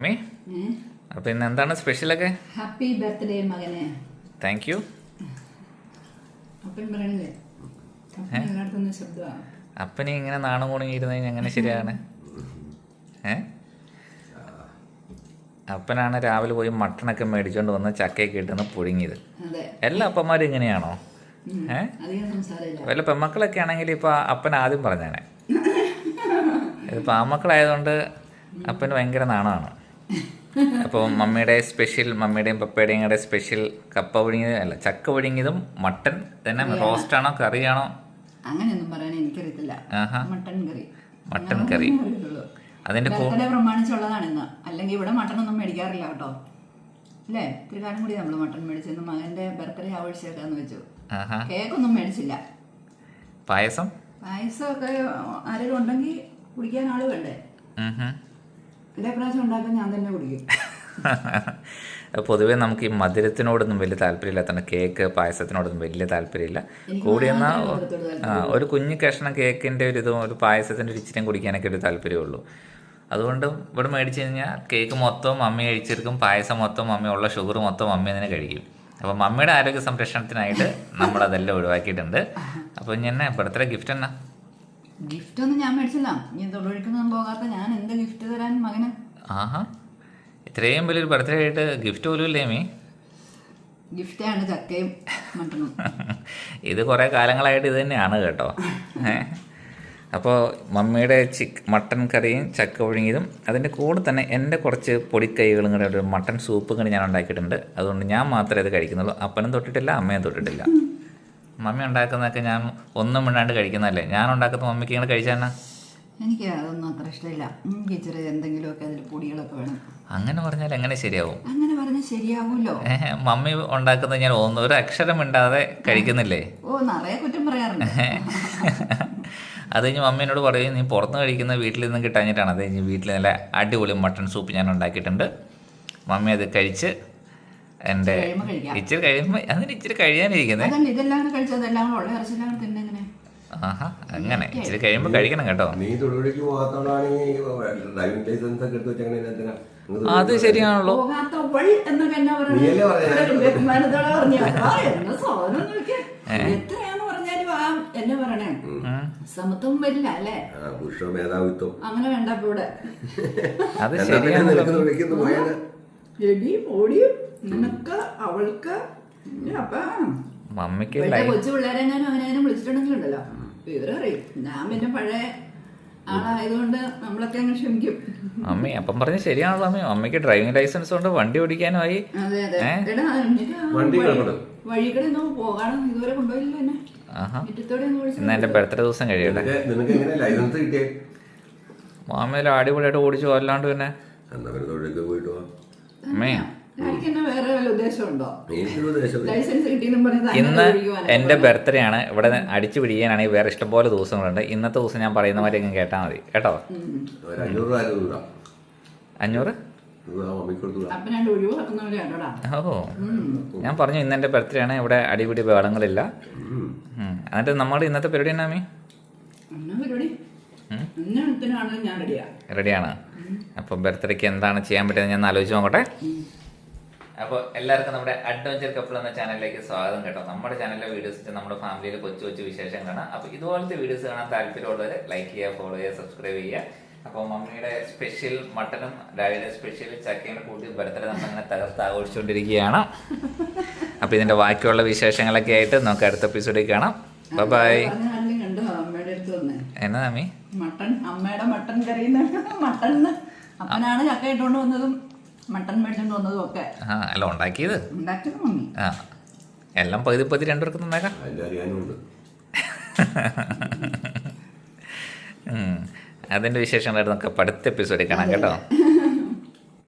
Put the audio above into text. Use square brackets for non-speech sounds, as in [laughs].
Me അപ്പൊ ഇന്ന് എന്താണ് സ്പെഷ്യലൊക്കെ ഹാപ്പി ബർത്ത്ഡേ മകനെ താങ്ക് യു അപ്പനി ഇങ്ങനെ നാണം കുണുങ്ങിയിരുന്ന് അങ്ങനെ ശരിയാണ്. ഏ? അപ്പനാണ് രാവിലെ പോയി മട്ടണൊക്കെ മേടിച്ചോണ്ട് വന്ന് ചക്കയൊക്കെ ഇട്ടെന്ന് പുഴുങ്ങിയത്. എല്ലാ അപ്പന്മാരും ഇങ്ങനെയാണോ? ഉം. ഏ? സംസാരമില്ല. വല്ല പെമ്മക്കളൊക്കെ ആണെങ്കിൽ ഇപ്പൊ അപ്പൻ ആദ്യം പറഞ്ഞാണ് [laughs] ഇത് ആമക്കളായതുകൊണ്ട് അപ്പന് ഭയങ്കര നാണമാണ് അപ്പോൾ മമ്മിയുടെ സ്പെഷ്യൽ മമ്മിയുടെയും പപ്പയുടെയും കൂടെ സ്പെഷ്യൽ കപ്പ പുഴുങ്ങിയത് അല്ല ചക്ക പുഴുങ്ങിയതും മട്ടൺ തന്നെ റോസ്റ്റ് ആണോ കറിയാണോ? അങ്ങനെയൊന്നും പറയാൻ എനിക്കറിയത്തില്ല. Mutton curry. Mutton curry. അതിന്റെ പ്രമാണിച്ചുള്ളതാണ് ഇന്ന്. അല്ലെങ്കിൽ ഇവിടെ മട്ടൺ ഒന്നും മേടിക്കാറില്ല കേട്ടോ. അല്ലേ? ഇത്തിരി കാലം കൂടി നമ്മൾ മട്ടൺ മേടിച്ചെന്ന് മകന്റെ ബർത്ത്ഡേ ആഘോഷിച്ചേക്കാന്ന് വെച്ചു. ആഹാ. കേക്കൊന്നും മേടിച്ചില്ല. പായസം? പായസമൊക്കെ ആരെങ്കിലും ഉണ്ടെങ്കിൽ കുടിക്കാൻ ആൾ വേണ്ടേ? [laughs] പൊതുവേ നമുക്ക് ഈ മധുരത്തിനോടൊന്നും വലിയ താല്പര്യമില്ലാത്തതാണ് കേക്ക് പായസത്തിനോടൊന്നും വലിയ താല്പര്യമില്ല. എനിക്ക് കൂടി എന്നാൽ ആ ഒരു കുഞ്ഞു കഷ്ണം കേക്കിന്റെ ഒരു ഇതും ഒരു പായസത്തിന്റെ ഒരു ഇച്ചിരിയും കുടിക്കാനൊക്കെ ഒരു താല്പര്യമുള്ളൂ. അതുകൊണ്ട് ഇവിടെ മേടിച്ച് കഴിഞ്ഞാൽ കേക്ക് മൊത്തം മമ്മി കഴിച്ചെടുക്കും പായസം മൊത്തം മമ്മി ഉള്ള ഷുഗർ മൊത്തം മമ്മി തന്നെ കഴിക്കും. അപ്പോൾ മമ്മിയുടെ ആരോഗ്യ സംരക്ഷണത്തിനായിട്ട് നമ്മളതെല്ലാം ഒഴിവാക്കിയിട്ടുണ്ട്. [laughs] അപ്പോൾ എന്നാ ഇപ്പോഴത്തെ ഗിഫ്റ്റ് എന്നാ? ഗിഫ്റ്റ് ഒന്നും ഞാൻ മേടിച്ചില്ല. ഇനി തൊഴിലിക്കൊന്നും പോകാത്ത ഞാൻ എന്ത് ഗിഫ്റ്റ് തരാൻ മകന്? ആഹാ. ഇത്രയും വലിയൊരു ബർത്ത്ഡേ ആയിട്ട് ഗിഫ്റ്റ് പോലും ഇല്ലേ മീ ഗിഫ്റ്റാണ് ചക്കയും മട്ടണും [laughs] ഇത് കുറേ കാലങ്ങളായിട്ട് ഇത് തന്നെയാണ് കേട്ടോ. അപ്പോൾ മമ്മിയുടെ ചിക്ക് മട്ടൻ കറിയും ചക്ക ഒഴുങ്ങിയതും അതിന്റെ കൂടെ തന്നെ എന്റെ കുറച്ച് പൊടിക്കൈകളും കൂടെ ഒരു മട്ടൻ സൂപ്പും കൂടി ഞാൻ ഉണ്ടാക്കിയിട്ടുണ്ട്. അതുകൊണ്ട് ഞാൻ മാത്രമേ ഇത് കഴിക്കുന്നുള്ളൂ. അപ്പനും തൊട്ടിട്ടില്ല അമ്മയും തൊട്ടിട്ടില്ല. മമ്മി ഉണ്ടാക്കുന്നതൊക്കെ ഞാൻ ഒന്നും മിണ്ടാണ്ട് കഴിക്കുന്നതല്ലേ? ഞാൻ ഉണ്ടാക്കുന്ന മമ്മിക്ക് ഇങ്ങനെ കഴിച്ചാൽ എനിക്ക് അതൊന്നും അത്ര ഇഷ്ടമില്ല. എനിക്ക് ഇച്ചിരി എന്തെങ്കിലുമൊക്കെ അതിൽ പൊടികളൊക്കെ വേണം. അങ്ങനെ പറഞ്ഞാൽ എങ്ങനെ ശരിയാവും? അങ്ങനെ പറഞ്ഞാൽ ശരിയാവുമല്ലോ മമ്മി ഉണ്ടാക്കുന്നത് ഞാൻ ഒന്ന് ഒരു അക്ഷരം മിണ്ടാതെ കഴിക്കുന്നില്ലേ? ഓ നിറയെ കുറ്റം പറയാറുണ്ട്. അത് കഴിഞ്ഞ് മമ്മീനോട് പറയും നീ പുറത്ത് കഴിക്കുന്ന വീട്ടിൽ നിന്ന് കിട്ടാഞ്ഞിട്ടാണ്. അത് കഴിഞ്ഞ് വീട്ടിൽ നല്ല അടിപൊളി മട്ടൺ സൂപ്പ് ഞാൻ ഉണ്ടാക്കിയിട്ടുണ്ട്. മമ്മി അത് കഴിച്ച് കഴിക്കാം. ഇച്ചിരി കഴിയുമ്പോ അതിന് ഇച്ചിരി കഴിയാനിരിക്കുന്നത് ആഹാ അങ്ങനെ. ഇച്ചിരി കഴിയുമ്പോ കഴിക്കണം കേട്ടോ. അത് ശരിയാണല്ലോ. എന്നാ നീയല്ലേ പറഞ്ഞത്? ബഹുമാനത്തോടെ പറഞ്ഞു ആ എന്നെ സാധനം നോക്കിയേ? എത്രയാന്ന് പറഞ്ഞാലും എന്നെ പറയണേ. ഉം. സമത്വം വരില്ല അല്ലേ? ആ, പുരുഷ മേധാവിത്വം. അങ്ങനെ വേണ്ട ഇവിടെ. അത് ശരിയാണ് നിനക്ക് അവൾക്ക് മമ്മിക്ക് ലൈ കൊച്ചു പിള്ളേരെങ്ങാനും അങ്ങനെ വിളിച്ചിട്ടുണ്ടെങ്കിൽ വിളിച്ചിട്ടുണ്ടെങ്കിലുണ്ടല്ലോ. വിവരം അറിയും ഞാൻ പിന്നെ പഴയ ആളായതുകൊണ്ട് നമ്മളൊക്കെ അങ്ങ് ക്ഷമിക്കും. അമ്മി അപ്പം പറഞ്ഞ ശരിയാണല്ലോ അമ്മ. മമ്മിക്ക് ഡ്രൈവിംഗ് ലൈസൻസ് കൊണ്ട് വണ്ടി ഓടിക്കാനുമായി. അതെ അതെ. എടാ വണ്ടി വഴി- കിടപ്പുണ്ട്. വഴിക്കടെ പോകാനും ഇതുവരെ കൊണ്ടുപോയില്ല എന്നെ. ഒന്ന് വിളിച്ചു ബർത്ത്ഡേ ദിവസം കഴിയട്ടെ. നിനക്ക് നിനക്ക് എങ്ങനെ ലൈസൻസ് കിട്ടിയേ? മാമയിൽ അടിപൊളിയായിട്ട് ഓടിച്ചു അല്ലാണ്ട് പിന്നെ. എന്നാ അമ്മേ ഇന്ന് എന്റെ എന്റെ ബർത്ത്ഡേ ആണ് ഇവിടെ അടിച്ചു പിടിക്കാനാണെങ്കിൽ വേറെ ഇഷ്ടംപോലെ ദിവസങ്ങളുണ്ട്. ഇന്നത്തെ ദിവസം ഞാൻ പറയുന്ന മാതിരി അങ്ങ് കേട്ടാൽ മതി. കേട്ടോ? ഒരു അഞ്ഞൂറ് ഓ. ഞാൻ പറഞ്ഞു ഇന്ന് എന്റെ ബർത്ത്ഡേ ആണ് ഇവിടെ അടിപിടി ബഹളങ്ങളില്ല ഉം. എന്നിട്ട് നമ്മുടെ ഇന്നത്തെ പരിപാടി എന്നാ മീ? റെഡിയാണ് അപ്പൊ ബർത്ത്ഡേക്ക് എന്താണ് ചെയ്യാൻ പറ്റുന്നത് ഞാൻ ആലോചിച്ച് നോക്കട്ടെ. അപ്പോൾ എല്ലാവർക്കും നമ്മുടെ അഡ്വഞ്ചർ കപ്പിൾ എന്ന ചാനലിലേക്ക് സ്വാഗതം കേട്ടോ. നമ്മുടെ ചാനലിലെ വീഡിയോസ് വെച്ച് നമ്മുടെ ഫാമിലിയിൽ കൊച്ചു കൊച്ചു വിശേഷം കാണാം. അപ്പോൾ ഇതുപോലത്തെ വീഡിയോസ് കാണാൻ താല്പര്യമുള്ളവർ ലൈക്ക് ചെയ്യുക ഫോളോ ചെയ്യുക സബ്സ്ക്രൈബ് ചെയ്യുക. അപ്പോൾ മമ്മിയുടെ സ്പെഷ്യൽ മട്ടനും ഡാഡിയുടെ സ്പെഷ്യൽ ചക്കയും കൂട്ടി ബർത്ത്ഡേ നമ്മൾ അങ്ങനെ തകർത്ത് ആഘോഷിച്ചുകൊണ്ടിരിക്കുകയാണ് അപ്പോൾ ഇതിന്റെ ബാക്കിയുള്ള വിശേഷങ്ങളൊക്കെ ആയിട്ട് നമുക്ക് അടുത്ത എപ്പിസോഡിൽ കാണാം. ബൈ ബൈ എന്നാ മമ്മി? മട്ടൺ അമ്മയുടെ മട്ടൺ കറി മട്ടൺ. അപ്പനാണ് ചക്ക ഇട്ടുകൊണ്ട് വന്നതും മട്ടൺ മേടിച്ചോണ്ട് വന്നതും ഒക്കെ ആ അല്ല ഉണ്ടാക്കിയത്? ഉണ്ടാക്കിയത് മമ്മി. ആ എല്ലാം പകുതി പകുതി രണ്ടുപേർക്ക് നന്നാക്കാം അതിന്റെ. അതിന്റെ വിശേഷങ്ങളായിട്ട് നമുക്ക് അടുത്ത എപ്പിസോഡിൽ കാണാം കേട്ടോ.